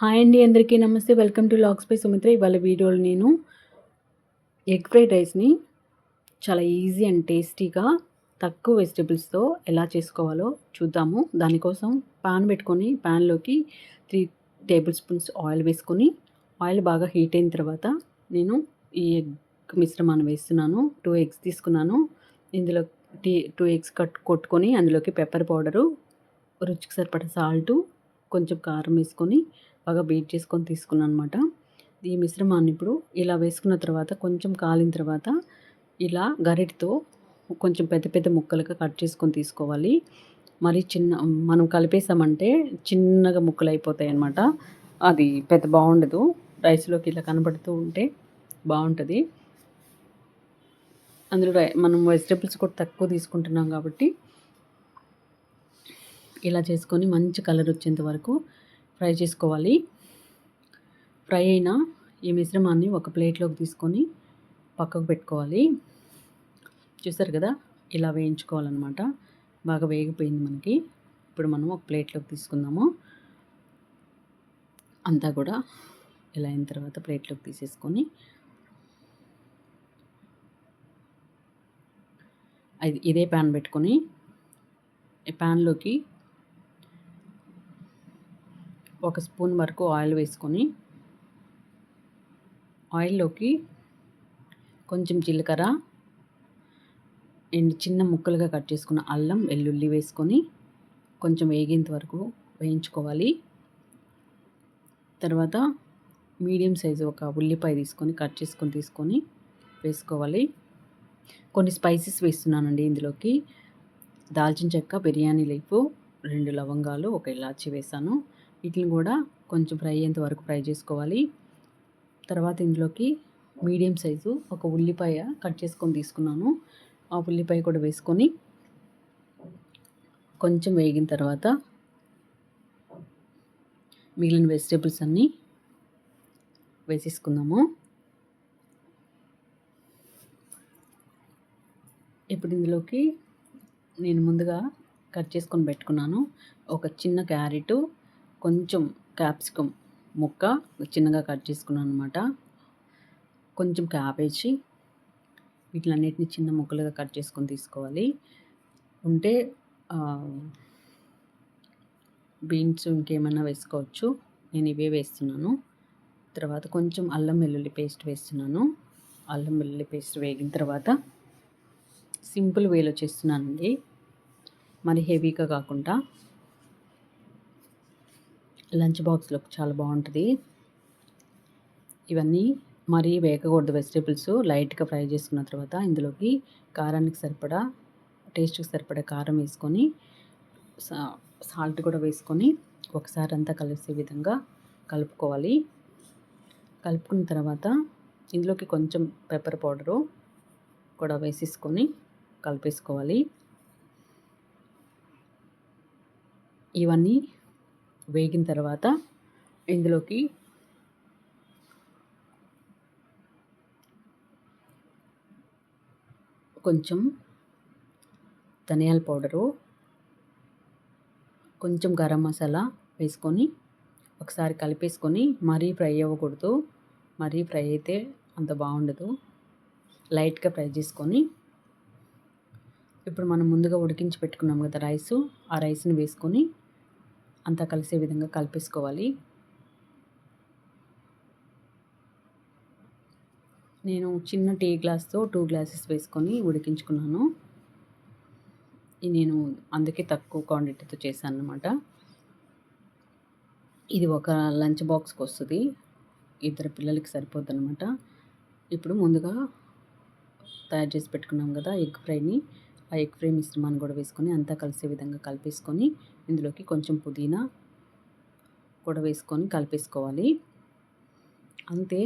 Hi అండి అందరికీ నమస్తే. Welcome to Laks by Sumitra ఇవాళ వీడియోలో నేను ఎగ్ ఫ్రైడ్ రైస్ని చాలా ఈజీ అండ్ టేస్టీగా తక్కువ వెజిటబుల్స్తో ఎలా చేసుకోవాలో చూద్దాము. దానికోసం పాన్ పెట్టుకొని పాన్లోకి త్రీ టేబుల్ స్పూన్స్ ఆయిల్ వేసుకొని ఆయిల్ బాగా హీట్ అయిన తర్వాత నేను ఈ ఎగ్ మిశ్రమాన్ని వేస్తున్నాను. టూ ఎగ్స్ తీసుకున్నాను. ఇందులో టీ టూ ఎగ్స్ కట్ కొట్టుకొని అందులోకి పెప్పర్ పౌడరు రుచికి సరిపడ సాల్టు కొంచెం కారం వేసుకొని బాగా బీట్ చేసుకొని తీసుకున్నాను అనమాట ఈ మిశ్రమాన్ని ఇప్పుడు ఇలా వేసుకున్న తర్వాత కొంచెం కాలిన తర్వాత ఇలా గరిటితో కొంచెం పెద్ద పెద్ద ముక్కలుగా కట్ చేసుకొని తీసుకోవాలి. మరి చిన్న మనం కలిపేసామంటే చిన్నగా ముక్కలు అయిపోతాయి అన్నమాట అది పెద్ద బాగుండదు. రైస్లోకి ఇలా కనబడుతూ ఉంటే బాగుంటుంది. అందులో మనం వెజిటేబుల్స్ కూడా తక్కువ తీసుకుంటున్నాం కాబట్టి ఇలా చేసుకొని మంచి కలర్ వచ్చేంత వరకు ఫ్రై చేసుకోవాలి. ఫ్రై అయిన ఈ మిశ్రమాన్ని ఒక ప్లేట్లోకి తీసుకొని పక్కకు పెట్టుకోవాలి. చూసారు కదా ఇలా వేయించుకోవాలన్నమాట. బాగా వేగిపోయింది మనకి. ఇప్పుడు మనం ఒక ప్లేట్లోకి తీసుకుందాము. అంతా కూడా ఇలా అయిన తర్వాత ప్లేట్లోకి తీసేసుకొని అది ఇదే ప్యాన్ పెట్టుకొని ఈ ప్యాన్లోకి ఒక స్పూన్ వరకు ఆయిల్ వేసుకొని ఆయిల్లోకి కొంచెం జీలకర్ర అండ్ చిన్న ముక్కలుగా కట్ చేసుకున్న అల్లం వెల్లుల్లి వేసుకొని కొంచెం వేగేంత వరకు వేయించుకోవాలి. తర్వాత మీడియం సైజు ఒక ఉల్లిపాయ తీసుకొని కట్ చేసుకొని తీసుకొని వేసుకోవాలి. కొన్ని స్పైసెస్ వేస్తున్నానండి ఇందులోకి. దాల్చిన చెక్క బిర్యానీ లీఫ్ రెండు లవంగాలు ఒక ఇలాచి వేసాను. వీటిని కూడా కొంచెం ఫ్రై అయ్యేంత వరకు ఫ్రై చేసుకోవాలి. తర్వాత ఇందులోకి మీడియం సైజు ఒక ఉల్లిపాయ కట్ చేసుకొని తీసుకున్నాను. ఆ ఉల్లిపాయ కూడా వేసుకొని కొంచెం వేగిన తర్వాత మిగిలిన వెజిటేబుల్స్ అన్నీ వేసేసుకుందాము. ఇప్పుడు ఇందులోకి నేను ముందుగా కట్ చేసుకొని పెట్టుకున్నాను. ఒక చిన్న క్యారెట్ కొంచెం క్యాప్సికమ్ ముక్క చిన్నగా కట్ చేసుకున్నాను అనమాట కొంచెం క్యాబేజీ వీటిలన్నిటిని చిన్న ముక్కలుగా కట్ చేసుకొని తీసుకోవాలి. ఉంటే బీన్స్ ఇంకేమైనా వేసుకోవచ్చు. నేను ఇవే వేస్తున్నాను. తర్వాత కొంచెం అల్లం వెల్లుల్లి పేస్ట్ వేస్తున్నాను. అల్లం వెల్లుల్లి పేస్ట్ వేగిన తర్వాత సింపుల్ వేలో చేస్తున్నానండి. మరి హెవీగా కాకుండా లంచ్ బాక్స్లో చాలా బాగుంటుంది. ఇవన్నీ మరీ వేగకూడదు వెజిటేబుల్స్. లైట్గా ఫ్రై చేసుకున్న తర్వాత ఇందులోకి కారానికి సరిపడా టేస్ట్కి సరిపడా కారం వేసుకొని సాల్ట్ కూడా వేసుకొని ఒకసారి అంతా కలిసే విధంగా కలుపుకోవాలి. కలుపుకున్న తర్వాత ఇందులోకి కొంచెం పెప్పర్ పౌడరు కూడా వేసేసుకొని కలిపేసుకోవాలి. ఇవన్నీ వేగిన తర్వాత ఇందులోకి కొంచెం ధనియాల పౌడరు కొంచెం గరం మసాలా వేసుకొని ఒకసారి కలిపేసుకొని మరీ ఫ్రై అవ్వకూడదు. మరీ ఫ్రై అయితే అంత బాగుండదు. లైట్గా ఫ్రై చేసుకొని ఇప్పుడు మనం ముందుగా ఉడికించి పెట్టుకున్నాం కదా రైసు ఆ రైస్ని వేసుకొని అంతా కలిసే విధంగా కలిపేసుకోవాలి. నేను చిన్న టీ గ్లాస్తో టూ గ్లాసెస్ వేసుకొని ఉడికించుకున్నాను. నేను అందుకే తక్కువ క్వాంటిటీతో చేశాను అనమాట ఇది ఒక లంచ్ బాక్స్కి వస్తుంది. ఇద్దరు పిల్లలకి సరిపోద్ది అనమాట ఇప్పుడు ముందుగా తయారు చేసి పెట్టుకున్నాం కదా ఎగ్ ఫ్రైని. ఆ ఎగ్ ఫ్రై మిశ్రమాన్ని కూడా వేసుకొని అంతా కలిసే విధంగా కలిపేసుకొని ఇందులోకి కొంచెం పుదీనా కూడా వేసుకొని కలిపేసుకోవాలి. అంతే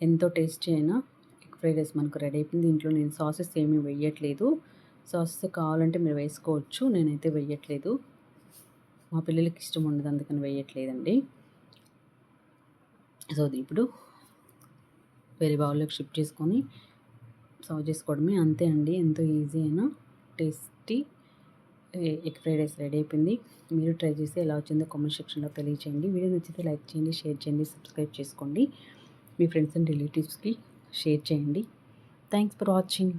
ఎంతో టేస్టీ అయినా ఎగ్ ఫ్రైడ్ రైస్ మనకు రెడీ అయిపోయింది. దీంట్లో నేను సాసెస్ ఏమీ వేయట్లేదు. సాసెస్ కావాలంటే మీరు వేసుకోవచ్చు నేనైతే వేయట్లేదు. మా పిల్లలకి ఇష్టం ఉండదు అందుకని వేయట్లేదండి. సో ఇప్పుడు వేరే బౌల్లోకి షిఫ్ట్ చేసుకొని సర్వ్ చేసుకోవడమే అంతే అండి. ఎంతో ఈజీ అయినా tasty egg fried rice ready అయిపోయింది. మీరు ట్రై చేసి ఎలా వచ్చిందో కామెంట్ సెక్షన్లో తెలియచేయండి. వీడియో నచ్చితే లైక్ చేయండి షేర్ చేయండి సబ్స్క్రైబ్ చేసుకోండి. మీ ఫ్రెండ్స్ అండ్ రిలేటివ్స్కి షేర్ చేయండి. Thanks for watching